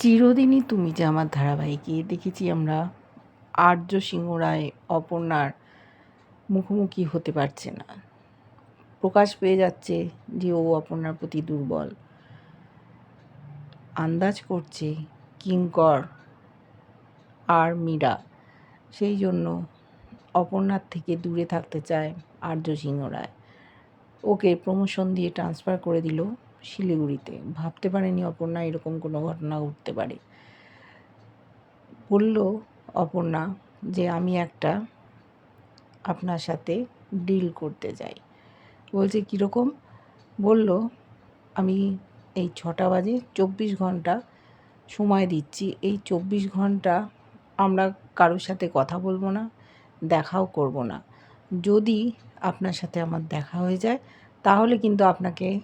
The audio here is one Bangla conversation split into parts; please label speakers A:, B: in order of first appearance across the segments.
A: চিরদিনই তুমি যে আমার ধারাবাহিকে, দেখেছি আমরা আর্য সিংহ রায় অপর্ণার মুখোমুখি হতে পারছে না। প্রকাশ পেয়ে যাচ্ছে যে ও অপর্ণার প্রতি দুর্বল। আন্দাজ করছে কিঙ্কর আর মীরা, সেই জন্য অপর্ণার থেকে দূরে থাকতে চায় আর্য সিংহ রায় ওকে প্রমোশন দিয়ে ট্রান্সফার করে দিল। শিলিগুড়িতে। ভাবতে পারেনি অপর্ণা এরকম কোনো ঘটনা ঘটতে পারে। বলল, অপর্ণা, যে আমি একটা আপনার সাথে ডিল করতে চাই বলছে, কীরকম? বলল, আমি এই ছটা বাজে চব্বিশ ঘণ্টা সময় দিচ্ছি। এই চব্বিশ ঘণ্টা আমরা কারোর সাথে কথা বলব না, দেখাও করব না। যদি আপনার সাথে আমার দেখা হয়ে যায়, তাহলে কিন্তু আপনাকে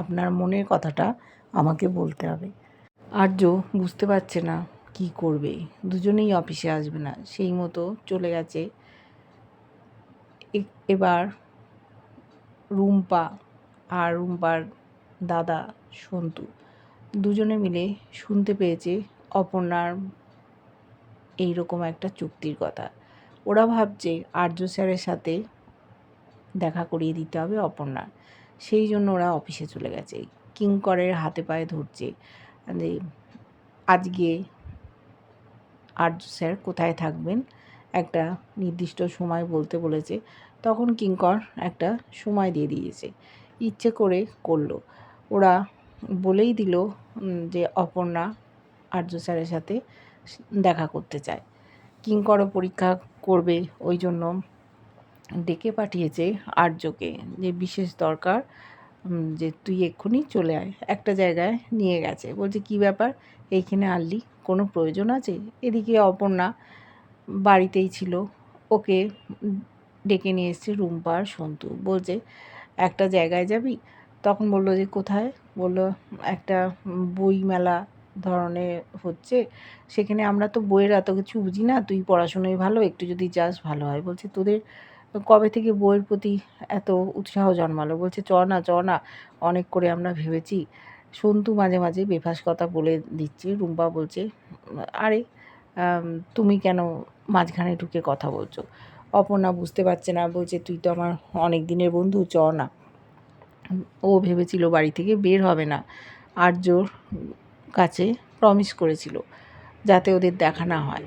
A: আপনার মনের কথাটা আমাকে বলতে হবে। আর্য বুঝতে পারছে না কি করবে। দুজনেই অফিসে আসবে না, সেই মতো চলে গেছে। এবার রুম্পা আর রুম্পার দাদা সন্তু দুজনে মিলে শুনতে পেয়েছে অপর্ণার এইরকম একটা চুক্তির কথা। ওরা ভাবছে আর্য স্যারের সাথে দেখা করিয়ে দিতে হবে অপর্ণার। সেই জন্য ওরা অফিসে চলে গেছে। কিঙ্করের হাতে পায়ে ধরছে। যে আজকে আর্য স্যার কোথায় থাকবেন? একটা নির্দিষ্ট সময় বলতে বলেছে। তখন কিঙ্কর একটা সময় দিয়ে দিয়েছে। ইচ্ছে করে করল। ওরা বলেই দিল যে অপর্ণা আর্য স্যারের সাথে দেখা করতে চায়। কিঙ্করও পরীক্ষা করবে ওই জন্য ডেকে পাঠিয়েছে আর্যকে যে বিশেষ দরকার যে তুই এক্ষুনি চলে আয়। একটা জায়গায় নিয়ে গেছে। বলছে কি ব্যাপার? এইখানে আনলি? কোনো প্রয়োজন আছে? এদিকে অপর্ণা বাড়িতেই ছিল। ওকে ডেকে নিয়ে এসছে রুম্পা আর সন্তু। বলছে একটা জায়গায় যাবি? তখন বলল যে কোথায়? বলল একটা উম, বই মেলা ধরনের হচ্ছে। সেখানে আমরা তো বইয়ের এত কিছু বুঝি না। তুই পড়াশোনায় ভালো একটু যদি যাস ভালো হয়। বলছে তোদের কবে থেকে বইয়ের প্রতি এত উৎসাহ জন্মালো? বলছে, চ না চ না, অনেক করে আমরা ভেবেছি। সন্তু মাঝে মাঝে বেফাস কথা বলে দিচ্ছে। রুম্পা বলছে, আরে তুমি কেন মাঝখানে ঢুকে কথা বলছো? অপর্ণা বুঝতে পারছে না, বলছে, তুই তো আমার অনেক দিনের বন্ধু, চ না। ও ভেবেছিল বাড়ি থেকে বের হবে না। আর্যর কাছে প্রমিস করেছিল, যাতে ওদের দেখা না হয়।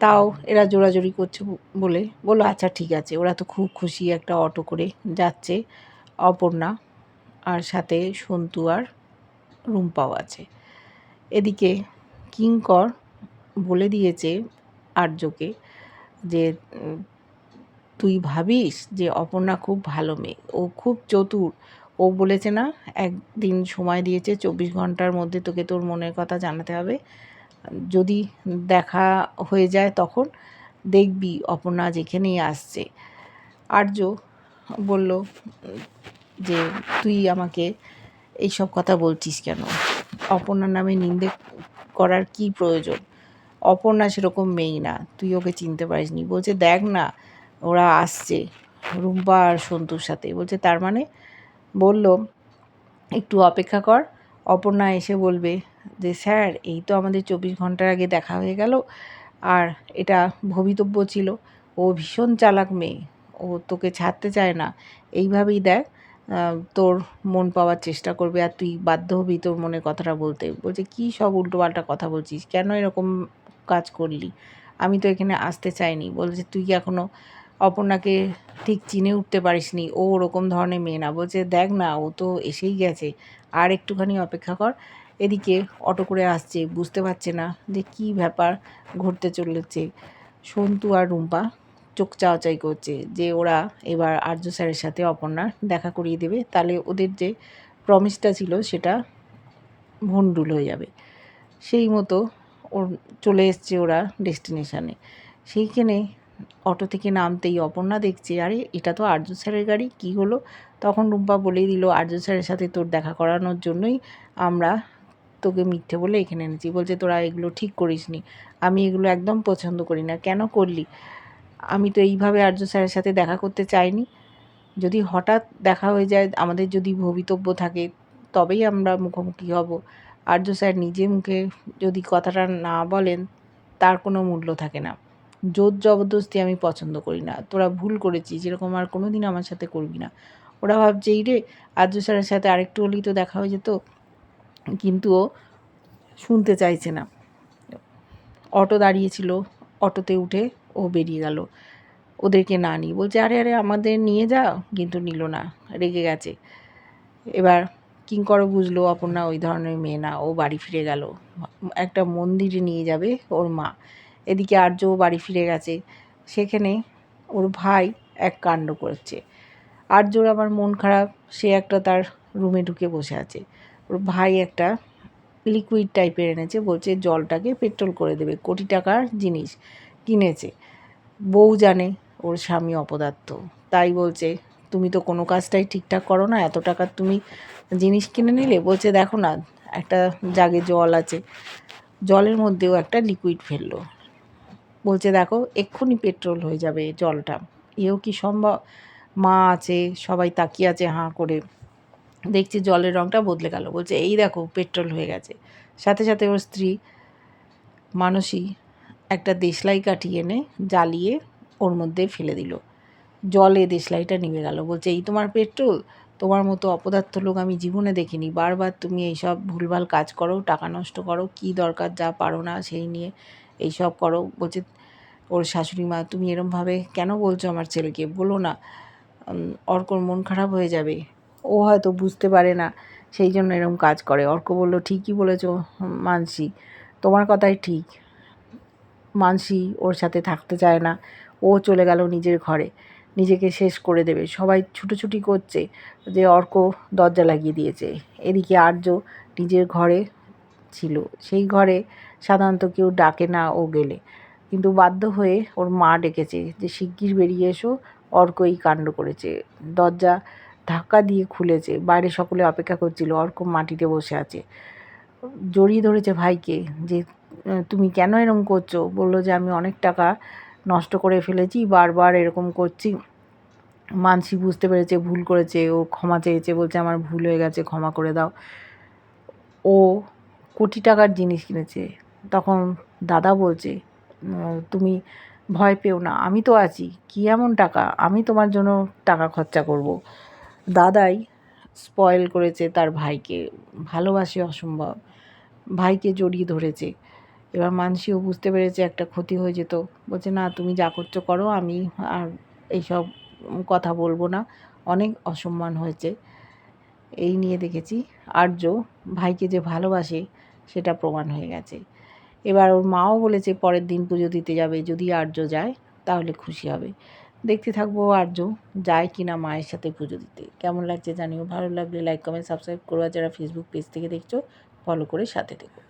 A: তাও এরা জোরাজোরি করছে বলে বলল আচ্ছা ঠিক আছে। ওরা তো খুব খুশি একটা অটো করে যাচ্ছে। অপর্ণা আর সাথে সন্তু আর রুম্পাও আছে। এদিকে কিঙ্কর বলে দিয়েছে আর্যকে যে, তুই ভাবিস যে, অপর্ণা খুব ভালো মেয়ে, ও খুব চতুর। ও বলেছে না, একদিন সময় দিয়েছে, চব্বিশ ঘণ্টার মধ্যে তোকে তোর মনের কথা জানাতে হবে। যদি দেখা হয়ে যায় তখন দেখবি অপর্ণা যেখানেই আসছে। আর্য বলল, যে তুই আমাকে এইসব কথা বলছিস কেন? অপর্ণার নামে নিন্দে করার কি প্রয়োজন? অপর্ণা সেরকম মেয়ে না, তুই ওকে চিনতে পারিসনি। বলছে, দেখ না, ওরা আসছে। রুম্পা আর সন্তুর সাথে বলছে, তার মানে? বলল, একটু অপেক্ষা কর অপর্ণা এসে বলবে যে, স্যার, এই তো আমাদের চব্বিশ ঘণ্টার আগে দেখা হয়ে গেল। আর এটা ভবিতব্য ছিল। ও ভীষণ চালাক মেয়ে। ও তোকে ছাড়তে চায় না। এইভাবেই দেখ তোর মন পাওয়ার চেষ্টা করবে। আর তুই বাধ্য হবি তোর মনে কথাটা বলতে। বলছে, কী সব উল্টোপাল্টা কথা বলছিস? কেন এরকম কাজ করলি? আমি তো এখানে আসতে চাইনি। বলছে, তুই এখনও অপর্ণাকে ঠিক চিনে উঠতে পারিসনি। ও ওরকম ধরনের মেয়ে না। বলছে, দেখ না, ও তো এসেই গেছে। আর একটুখানি অপেক্ষা কর। এদিকে অটো করে আসছে, বুঝতে পারছে না যে কী ব্যাপার ঘটতে চলেছে। সন্তু আর রুম্পা চোখ চাওয়াচাই করছে যে ওরা এবার আর্য স্যারের সাথে অপর্ণার দেখা করিয়ে দেবে। তাহলে ওদের যে প্রমিসটা ছিল সেটা ভণ্ডুল হয়ে যাবে। সেই মতো ওর চলে এসছে ওরা ডেস্টিনেশানে সেইখানে অটো থেকে নামতেই অপর্ণা দেখছে, আরে, এটা তো আর্য স্যারের গাড়ি, কী হলো? তখন রুম্পা বলেই দিল, আর্য স্যারের সাথে তোর দেখা করানোর জন্যই আমরা তোকে মিথ্যে বলে এখানে এনেছি। বলছে, তোরা এগুলো ঠিক করিসনি, আমি এগুলো একদম পছন্দ করি না। কেন করলি? আমি তো এইভাবে আর্য স্যারের সাথে দেখা করতে চাইনি। যদি হঠাৎ দেখা হয়ে যায়, আমাদের যদি ভবিতব্য থাকে, তবেই আমরা মুখোমুখি হব। আর্য স্যার নিজে মুখে যদি কথাটা না বলেন, তার কোনো মূল্য থাকে না। জোর জবরদস্তি আমি পছন্দ করি না। তোরা ভুল করেছিস যেরকম আর কোনো দিন আমার সাথে করবি না। ওরা ভাবছে, এই রে, আর্য স্যারের সাথে আরেকটু হলেই তো দেখা হয়ে যেত। কিন্তু ও শুনতে চাইছে না। অটো দাঁড়িয়েছিল, অটোতে উঠে ও বেরিয়ে গেল। ওদেরকে না নিই বলছে, আরে আরে, আমাদের নিয়ে যা। কিন্তু নিল না, রেগে গেছে। এবার কিঙ্কর বুঝলো, অপর্ণা ওই ধরনের মেয়ে না, ও বাড়ি ফিরে গেল। একটা মন্দিরে নিয়ে যাবে ওর মা। এদিকে আর্যও বাড়ি ফিরে গেছে। সেখানে ওর ভাই এক কাণ্ড করছে। আর্যর আবার মন খারাপ, সে একটা তার রুমে ঢুকে বসে আছে। ওর ভাই একটা লিকুইড টাইপের এনেছে, বলছে জলটাকে পেট্রোল করে দেবে, কোটি টাকার জিনিস কিনেছে। বউ জানে ওর স্বামী অপদার্থ। তাই বলছে, তুমি তো কোনো কাজটাই ঠিকঠাক করো না, এত টাকার তুমি জিনিস কিনে নিলে? বলছে, দেখো না, একটা জাগে জল আছে। জলের মধ্যেও একটা লিকুইড ফেলল। বলছে, দেখো, এক্ষুনি পেট্রোল হয়ে যাবে জলটা। এও কি সম্ভব? মা আছে, সবাই তাকিয়ে আছে হাঁ করে। দেখছি জলের রঙটা বদলে গেল। বলছে, এই দেখো, পেট্রোল হয়ে গেছে। সাথে সাথে ওর স্ত্রী মানসী একটা দেশলাই কাঠি এনে জ্বালিয়ে ওর মধ্যে ফেলে দিল। জলে দেশলাইটা নিভে গেল। বলছে, এই তোমার পেট্রোল? তোমার মতো অপদার্থ লোক আমি জীবনে দেখিনি। বারবার তুমি এইসব ভুলভাল কাজ করো, টাকা নষ্ট করো, কি দরকার যা পারো না সেই নিয়ে এইসব করো। বলছে ওর শাশুড়ি মা, তুমি এরমভাবে কেন বলছো আমার ছেলেকে? বলো না অর্কর মন খারাপ হয়ে যাবে। ও হয়তো বুঝতে পারে না, সেই জন্য এরকম কাজ করে। অর্ক বলল, ঠিকই বলেছ মানসি, তোমার কথাই ঠিক। মানসি ওর সাথে থাকতে চায় না। ও চলে গেল নিজের ঘরে। নিজেকে শেষ করে দেবে। সবাই ছুটোছুটি করছে যে অর্ক দরজা লাগিয়ে দিয়েছে। এদিকে আর্য নিজের ঘরে ছিল। সেই ঘরে সাধারণত কেউ ডাকে না ও গেলে। কিন্তু বাধ্য হয়ে ওর মা ডেকেছে যে, শিগগির বেরিয়ে এসো। অর্ক এই কাণ্ড করেছে। দরজা ধাক্কা দিয়ে খুলেছে। বাইরে সকলে অপেক্ষা করছিল। অর্ক মাটিতে বসে আছে। জড়িয়ে ধরেছে ভাইকে যে, তুমি কেন এরকম করছ? বলল যে, আমি অনেক টাকা নষ্ট করে ফেলেছি, বারবার এরকম করছি। মানসি বুঝতে পেরেছে, ভুল করেছে, ও ক্ষমা চেয়েছে, বলছে, আমার ভুল হয়ে গেছে, ক্ষমা করে দাও। ও কোটি টাকার জিনিস কিনেছে। তখন দাদা বলছে তুমি ভয় পেও না। আমি তো আছি। কী এমন টাকা? আমি তোমার জন্য টাকা খরচা করব। দাদাই স্পয়েল করেছে তার ভাইকে। ভালোবাসে অসম্ভব। ভাইকে জড়িয়ে ধরেছে। এবার মানসিও বুঝতে পেরেছে একটা ক্ষতি হয়ে যেত। বলছে, না, তুমি যা করছ করো, আমি আর এইসব কথা বলব না। অনেক অসম্মান হয়েছে। এই নিয়ে দেখেছি। আর্য ভাইকে যে ভালোবাসে, সেটা প্রমাণ হয়ে গেছে। এবার ওর মাও বলেছে পরের দিন পুজো দিতে যাবে, যদি আর্য যায় তাহলে খুশি হবে। দেখতে থাকব আর্য যায় কি না মায়ের সাথে পুজো দিতে। কেমন লাগছে জানিও? ভালো লাগলে লাইক কমেন্ট সাবস্ক্রাইব করো। যারা ফেসবুক পেজ থেকে দেখছ ফলো করে সাথে থেকো।